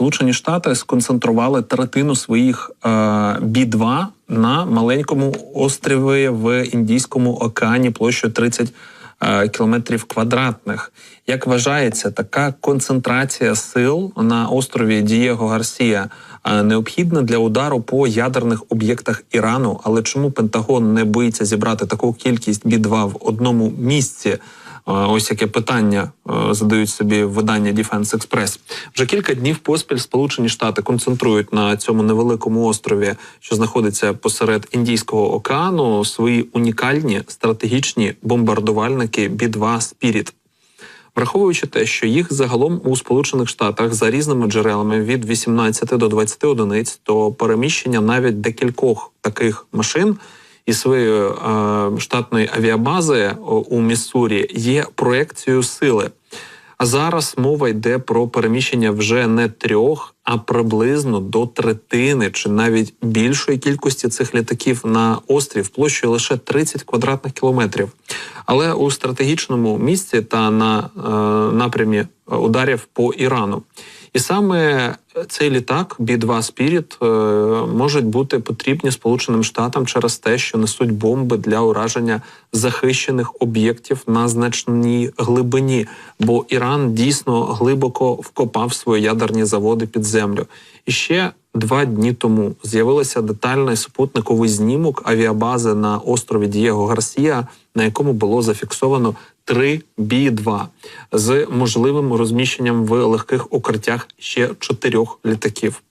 Сполучені Штати сконцентрували третину своїх е, Бі-2 на маленькому острові в Індійському океані площею 30 е, кілометрів квадратних. Як вважається, така концентрація сил на острові Дієго Гарсія е, необхідна для удару по ядерних об'єктах Ірану. Але чому Пентагон не боїться зібрати таку кількість Бі-2 в одному місці? Е, Ось яке питання е, задають собі видання Defense Express. Вже кілька днів поспіль Сполучені Штати концентрують на цьому невеликому острові, що знаходиться посеред Індійського океану, свої унікальні стратегічні бомбардувальники Бі-2 Спіріт. Враховуючи те, що їх загалом у Сполучених Штатах за різними джерелами від 18 до 20 одиниць, то переміщення навіть декількох таких машин із своєї е, штатної авіабази у Міссурі є проекцією сили. А зараз мова йде про переміщення вже не трьох, а приблизно до третини чи навіть більшої кількості цих літаків на острів площею лише 30 квадратних кілометрів. Але у стратегічному місці та на е, напрямі ударів по Ірану. І саме цей літак B-2 Spirit е, можуть бути потрібні Сполученим Штатам через те, що несуть бомби для ураження захищених об'єктів на значній глибині, бо Іран дійсно глибоко вкопав свої ядерні заводи під землю. І ще два дні тому з'явилася детальний супутниковий знімок авіабази на острові Дієго Гарсія, на якому було зафіксовано три Бі-2 з можливим розміщенням в легких укриттях ще чотирьох літаків.